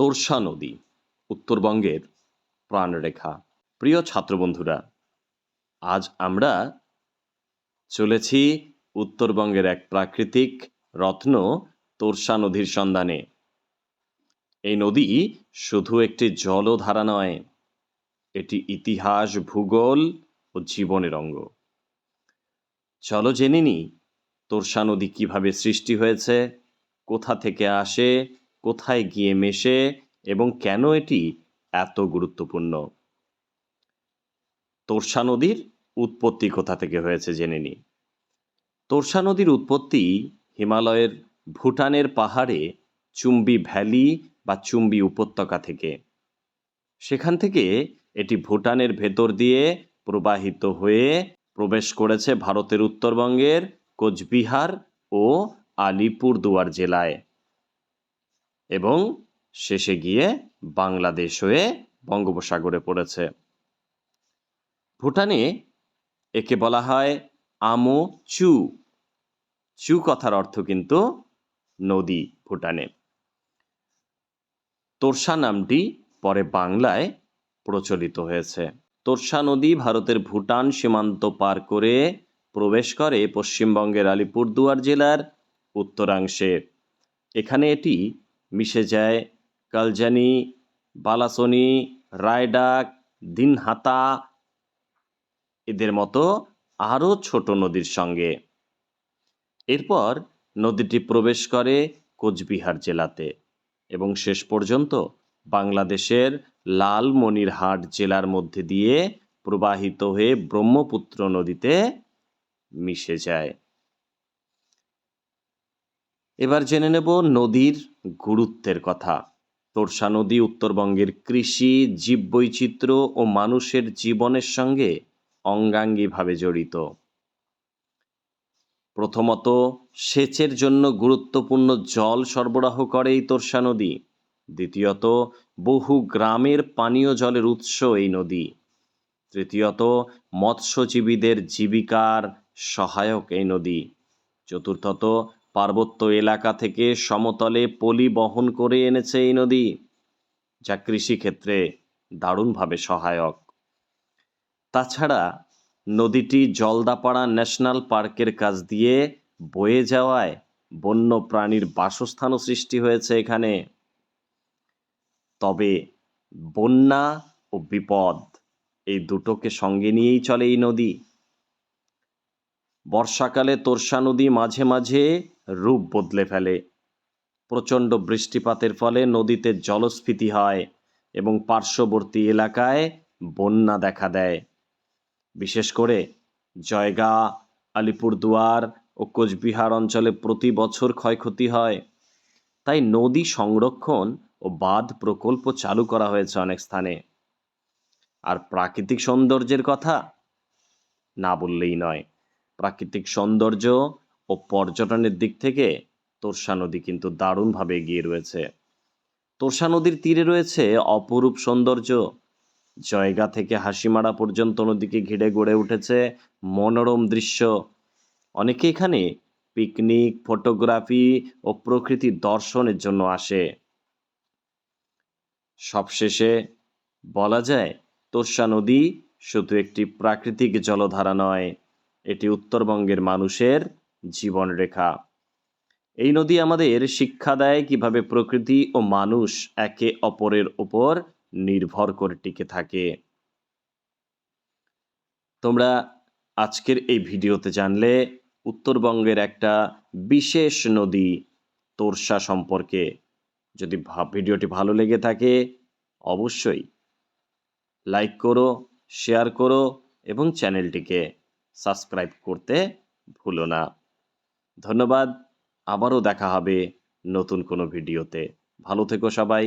তোরসা নদী, উত্তরবঙ্গের প্রাণরেখা। প্রিয় ছাত্রবন্ধুরা, আজ আমরা চলেছি উত্তরবঙ্গের এক প্রাকৃতিক রত্ন তোরসা নদীর সন্ধানে। এই নদী শুধু একটি জলধারা নয়, এটি ইতিহাস, ভূগোল ও জীবনের অঙ্গ। চলো জেনে নি তোরসা নদী কীভাবে সৃষ্টি হয়েছে, কোথা থেকে আসে কোথায় গিয়ে মেশে এবং কেন এটি এত গুরুত্বপূর্ণ? তোরসা নদীর উৎপত্তি কোথা থেকে হয়েছে জেনে নি। তোরসা নদীর উৎপত্তি হিমালয়ের ভুটানের পাহাড়ে চুম্বি ভ্যালি বা চুম্বি উপত্যকা থেকে। সেখান থেকে এটি ভুটানের ভেতর দিয়ে প্রবাহিত হয়ে প্রবেশ করেছে ভারতের উত্তরবঙ্গের কোচবিহার ও আলিপুরদুয়ার জেলায়। এবং শেষে গিয়ে বাংলাদেশ হয়ে বঙ্গোপসাগরে পড়েছে। ভুটানে একে বলা হয় আমো চু। চু কথার অর্থ কিন্তু নদী ভুটানে। তোরসা নামটি পরে বাংলায় প্রচলিত হয়েছে। তোরসা নদী ভারতের ভুটান সীমান্ত পার করে প্রবেশ করে পশ্চিমবঙ্গের আলিপুরদুয়ার জেলার উত্তরাংশে। এখানে এটি মিশে যায়। কালজানি, বালাসনি রায়ডাক দিনহাতা এদের মতো আরও ছোট নদীর সঙ্গে। এরপর নদীটি প্রবেশ করে কোচবিহার জেলাতে এবং শেষ পর্যন্ত বাংলাদেশের লালমনিরহাট জেলার মধ্যে দিয়ে প্রবাহিত হয়ে ব্রহ্মপুত্র নদীতে মিশে যায়। এবার জেনে নেব নদীর গুরুত্বের কথা। তোরসা নদী উত্তরবঙ্গের কৃষি, জীববৈচিত্র্য ও মানুষের জীবনের সঙ্গে অঙ্গাঙ্গিভাবে জড়িত। প্রথমত, সেচের জন্য গুরুত্বপূর্ণ জল সরবরাহ করে এই তোরসা নদী। দ্বিতীয়ত, বহু গ্রামের পানীয় জলের উৎস এই নদী। তৃতীয়ত, মৎস্যজীবীদের জীবিকার সহায়ক এই নদী। চতুর্থত পার্বত্য এলাকা থেকে সমতলে পলি বহন করে এনেছে এই নদী, যা কৃষিক্ষেত্রে দারুণভাবে সহায়ক। তাছাড়া নদীটি জলদাপাড়া ন্যাশনাল পার্কের কাছ দিয়ে বয়ে যাওয়ায় বন্য প্রাণীর বাসস্থানও সৃষ্টি হয়েছে এখানে। তবে বন্যা ও বিপদ এই দুটোকে সঙ্গে নিয়েই চলে এই নদী। বর্ষাকালে তোরসা নদী মাঝে মাঝে রূপ বদলে ফেলে। প্রচণ্ড বৃষ্টিপাতের ফলে নদীতে জলস্ফীতি হয় এবং পার্শ্ববর্তী এলাকায় বন্যা দেখা দেয়। বিশেষ করে জয়গা, আলিপুরদুয়ার ও কোচবিহার অঞ্চলে প্রতি বছর ক্ষয়ক্ষতি হয়। তাই নদী সংরক্ষণ ও বাঁধ প্রকল্প চালু করা হয়েছে অনেক স্থানে। আর প্রাকৃতিক সৌন্দর্যের কথা না বললেই নয়। প্রাকৃতিক সৌন্দর্য ও পর্যটনের দিক থেকে তোরসা নদী কিন্তু দারুণভাবে এগিয়ে রয়েছে। তোরসা নদীর তীরে রয়েছে অপরূপ সৌন্দর্য। জয়গা থেকে হাসিমারা পর্যন্ত নদীকে ঘিরে গড়ে উঠেছে মনোরম দৃশ্য। অনেকে এখানে পিকনিক, ফটোগ্রাফি ও প্রকৃতি দর্শনের জন্য আসে। সবশেষে বলা যায়, তোরসা নদী শুধু একটি প্রাকৃতিক জলধারা নয়, এটি উত্তরবঙ্গের মানুষের জীবনরেখা এই নদী আমাদের শিক্ষা দেয় কীভাবে প্রকৃতি ও মানুষ একে অপরের ওপর নির্ভর করে টিকে থাকে। তোমরা আজকের এই ভিডিওতে জানলে উত্তরবঙ্গের একটা বিশেষ নদী তোরসা সম্পর্কে। যদি ভিডিওটি ভালো লেগে থাকে, অবশ্যই লাইক করো, শেয়ার করো এবং চ্যানেলটিকে সাবস্ক্রাইব করতে ভুলো না। ধন্যবাদ। আবারও দেখা হবে নতুন কোনো ভিডিওতে। ভালো থেকো সবাই।